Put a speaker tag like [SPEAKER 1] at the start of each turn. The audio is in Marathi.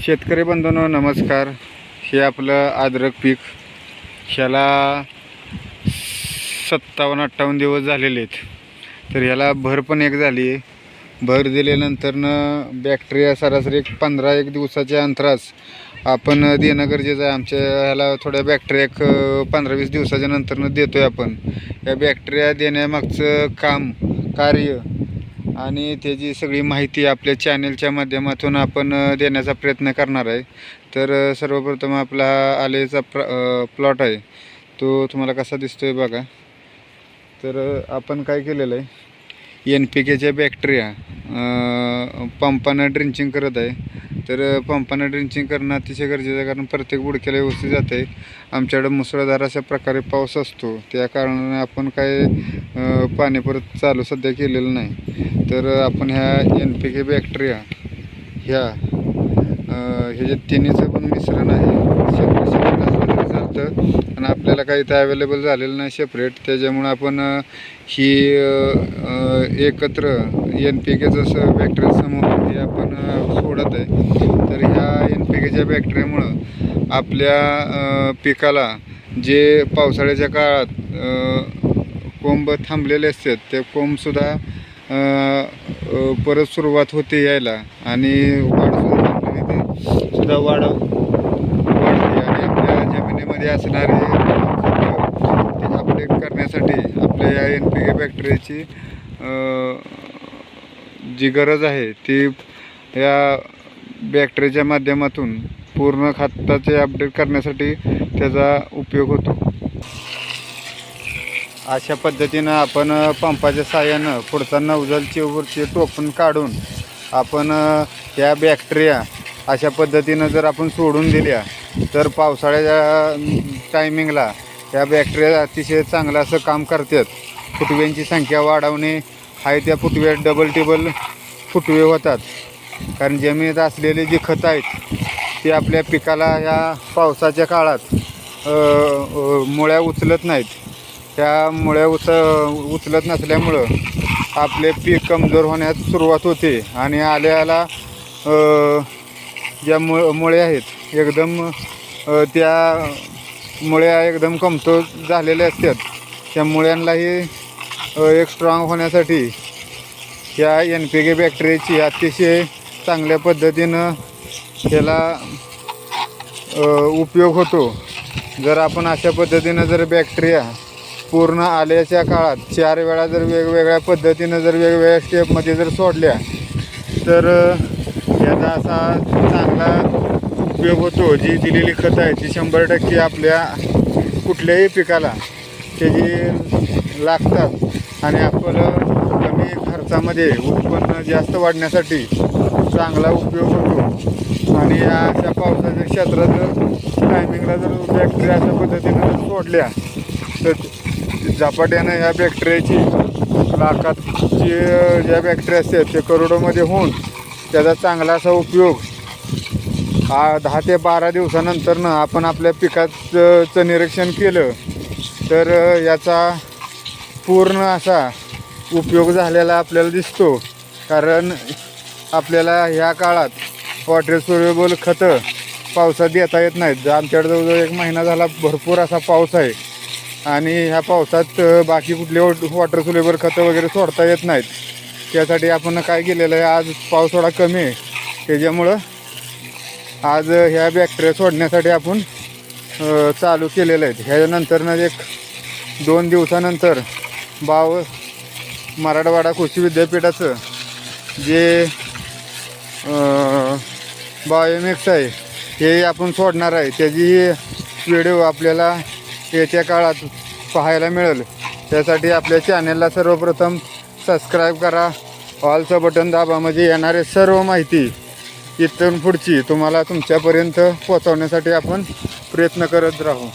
[SPEAKER 1] शेतकरी बंधूंनो नमस्कार. हे आपलं अद्रक पीक. ह्याला सत्तावन्न अठ्ठावन्न दिवस झालेले आहेत. तर ह्याला भर पण एक झाली आहे. भर दिल्यानंतरनं बॅक्टेरिया सरासरी एक पंधरा एक दिवसाच्या अंतरास आपण देणं गरजेचं आहे. आमच्या ह्याला थोड्या बॅक्टेरिया एक पंधरा वीस दिवसाच्या नंतरनं देतो आहे आपण. या बॅक्टेरिया देण्यामागचं काम कार्य आणि त्याची सगळी माहिती आपल्या चॅनेलच्या माध्यमातून आपण देण्याचा प्रयत्न करणार आहे. तर सर्वप्रथम आपला हा आलेचा प्र प्लॉट आहे. तो तुम्हाला कसा दिसतो आहे बघा. तर आपण काय केलेलं आहे? एन पी केच्या बॅक्टेरिया पंपानं ड्रिंचिंग करत आहे. तर पंपानं ड्रिंचिंग करणं अतिशय गरजेचं आहे कारण प्रत्येक बुडक्याला व्यवस्थित जाते. आमच्याकडं मुसळधार अशा प्रकारे पाऊस असतो. त्या कारणाने आपण काय पाणी परत चालू सध्या केलेलं नाही. तर आपण ह्या एन पी के बॅक्टेरिया ह्या ह्याच्या तिन्हीचं पण मिश्रण आहे सेपरेट सेपरेट असलं तरी चालतं. आणि आपल्याला काही इथं अवेलेबल झालेलं नाही सेपरेट त्याच्यामुळं आपण ही एकत्र एन पी के जसं बॅक्टेरिया समूह हे आपण सोडत आहे. तर ह्या एन पी केच्या बॅक्टेरियामुळं आपल्या पिकाला जे पावसाळ्याच्या काळात कोंब थांबलेले असतात ते कोंबसुद्धा परत सुरुवात होते यायला आणि वाढसुद्धा सुद्धा वाढ वाढते आणि आपल्या जमिनीमध्ये असणारे ते अपडेट करण्यासाठी आपल्या या एन पी के बॅक्टेरियाची जी गरज आहे ती या बॅटरीच्या माध्यमातून पूर्ण खताचे अपडेट करण्यासाठी त्याचा उपयोग होतो. अशा पद्धतीनं आपण पंपाच्या साहाय्यानं पुढचा नवजल चिवरचे टोपण काढून आपण या बॅक्टेरिया अशा पद्धतीनं जर आपण सोडून दिल्या तर पावसाळ्याच्या टायमिंगला या बॅक्टेरिया अतिशय चांगलं असं काम करतात. फुटव्यांची संख्या वाढवणे आहे त्या फुटव्या डबल टेबल फुटवे होतात. कारण जमिनीत असलेली जे खतं आहेत ते आपल्या पिकाला या पावसाच्या काळात मुळ्या उचलत नाहीत. त्या मुळ्या उच उचलत नसल्यामुळं आपले पीक कमजोर होण्यास सुरुवात होते आणि आल्याला ज्या मु मुळे आहेत एकदम त्या मुळ्या एकदम कमजोर झालेल्या असतात. त्या मुळ्यांनाही एक स्ट्रॉंग होण्यासाठी या एन पी के बॅक्टेरियाची अतिशय चांगल्या पद्धतीनं त्याला उपयोग होतो. जर आपण अशा पद्धतीनं जर बॅक्टेरिया पूर्ण आल्याच्या काळात चार वेळा जर वेगवेगळ्या पद्धतीनं जर वेगवेगळ्या स्टेपमध्ये जर सोडल्या तर याचा असा चांगला उपयोग होतो. जी दिलेली खतं आहे ती शंभर टक्के आपल्या कुठल्याही पिकाला त्याची लागतात. आणि आपलं कमी खर्चामध्ये उत्पन्न जास्त वाढण्यासाठी चांगला उपयोग होतो. आणि या अशा पावसाच्या क्षेत्रात जर टायमिंगला जर बॅक्टेरिया अशा पद्धतीनं जर सोडल्या तर झपाट्यानं ह्या बॅक्टेरियाची लाखाची ज्या बॅक्टेरिया असतात ते करोडोमध्ये होऊन त्याचा चांगला असा उपयोग हा दहा ते बारा दिवसानंतरनं आपण आपल्या पिकाचं निरीक्षण केलं तर याचा पूर्ण असा उपयोग झालेला आपल्याला दिसतो. कारण आपल्याला ह्या काळात वॉटर सुरेबल खतं पावसात देता येत नाहीत. आमच्याकडे जवळजवळ एक महिना झाला भरपूर असा पाऊस आहे. आणि ह्या पावसात बाकी कुठले वॉटर सोल्युबल खतं वगैरे सोडता येत नाहीत. त्यासाठी आपण काय केलेलं आहे आज पाऊस थोडा कमी आहे. त्याच्यामुळं आज ह्या बॅक्टेरिया सोडण्यासाठी आपण चालू केलेलं आहेत ह्याच्यानंतरनं एक दोन दिवसानंतर बाव मराठवाडा कृषी विद्यापीठाचं जे बायोमिक्स आहे. हे आपण सोडणार आहे. त्याची व्हिडिओ आपल्याला येत्या काळात पाहायला मिळेल. त्यासाठी आपल्या चॅनेलला सर्वप्रथम सबस्क्राईब करा. ऑलचं बटन दाबा. म्हणजे येणारे सर्व माहिती इथून पुढची तुम्हाला तुमच्यापर्यंत पोहोचवण्यासाठी आपण प्रयत्न करत राहू.